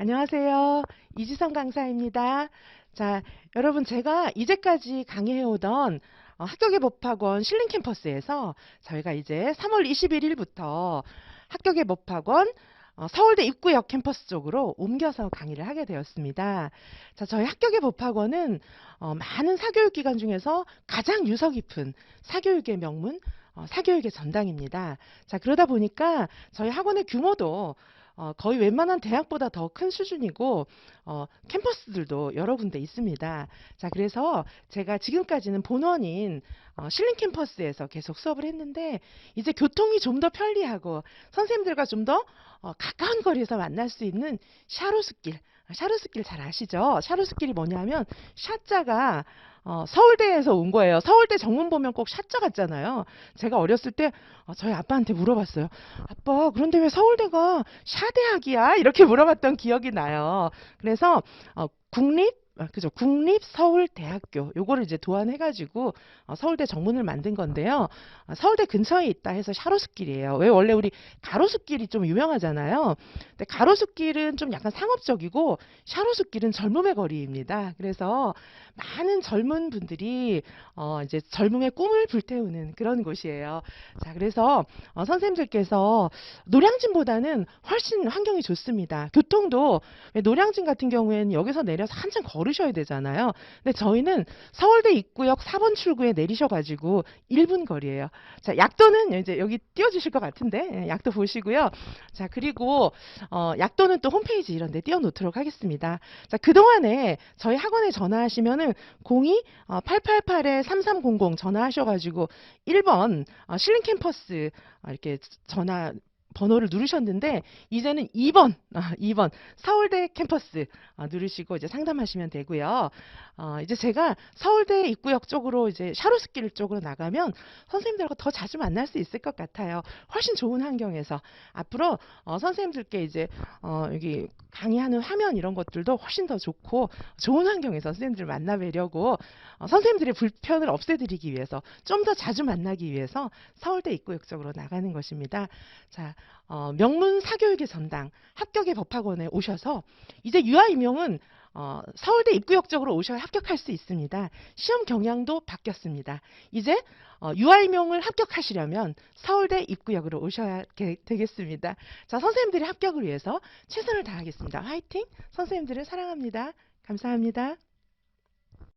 안녕하세요. 이지성 강사입니다. 자, 여러분 제가 이제까지 강의해오던 어, 합격의 법학원 실링 캠퍼스에서 저희가 이제 3월 21일부터 합격의 법학원 어, 서울대 입구역 캠퍼스 쪽으로 옮겨서 강의를 하게 되었습니다. 자, 저희 합격의 법학원은 어, 많은 사교육 기관 중에서 가장 유서 깊은 사교육의 명문 어, 사교육의 전당입니다. 자, 그러다 보니까 저희 학원의 규모도 어, 거의 웬만한 대학보다 더 큰 수준이고 어, 캠퍼스들도 여러 군데 있습니다. 자, 그래서 제가 지금까지는 본원인 어, 실링 캠퍼스에서 계속 수업을 했는데 이제 교통이 좀 더 편리하고 선생님들과 좀더 어, 가까운 거리에서 만날 수 있는 샤로스길 샤로스길 잘 아시죠? 샤로스길이 뭐냐면 샤자가 어, 서울대에서 온 거예요. 서울대 정문 보면 꼭 샤자 같잖아요. 제가 어렸을 때 어, 저희 아빠한테 물어봤어요. 아빠, 그런데 왜 서울대가 샤대학이야? 이렇게 물어봤던 기억이 나요. 그래서 어, 국립 아, 그죠. 국립 서울대학교 요거를 이제 도안해가지고 어, 서울대 정문을 만든 건데요. 어, 서울대 근처에 있다 해서 샤로스길이에요. 왜 원래 우리 가로수길이 좀 유명하잖아요. 근데 가로수길은 좀 약간 상업적이고 샤로수길은 젊음의 거리입니다. 그래서 많은 젊은 분들이 어, 이제 젊음의 꿈을 불태우는 그런 곳이에요. 자, 그래서 어, 선생님들께서 노량진보다는 훨씬 환경이 좋습니다. 교통도 왜 노량진 같은 경우에는 여기서 내려서 한참 걸 으셔야 되잖아요. 근데 저희는 서울대 입구역 4번 출구에 내리셔가지고 1분 거리예요. 자, 약도는 이제 여기 띄워주실 것 같은데 예, 약도 보시고요. 자, 그리고 어, 약도는 또 홈페이지 이런 데 띄워놓도록 하겠습니다. 자, 그동안에 저희 학원에 전화하시면은 02 어, 888-3300 전화하셔가지고 1번 어, 실링 캠퍼스 어, 이렇게 전화 번호를 누르셨는데 이제는 2번, 아, 2번 서울대 캠퍼스 아, 누르시고 이제 상담하시면 되고요. 어, 이제 제가 서울대 입구역 쪽으로 이제 샤로스길 쪽으로 나가면 선생님들과 더 자주 만날 수 있을 것 같아요. 훨씬 좋은 환경에서 앞으로 어, 선생님들께 이제 어, 여기 강의하는 화면 이런 것들도 훨씬 더 좋고 좋은 환경에서 선생님들을 만나 뵈려고 어, 선생님들의 불편을 없애드리기 위해서 좀 더 자주 만나기 위해서 서울대 입구역 쪽으로 나가는 것입니다. 자, 어, 명문 사교육의 전당 합격의 법학원에 오셔서 이제 유아임용은 어, 서울대 입구역 쪽으로 오셔야 합격할 수 있습니다. 시험 경향도 바뀌었습니다. 이제 어, 유아임용을 합격하시려면 서울대 입구역으로 오셔야 게- 되겠습니다. 자, 선생님들의 합격을 위해서 최선을 다하겠습니다. 화이팅! 선생님들을 사랑합니다. 감사합니다.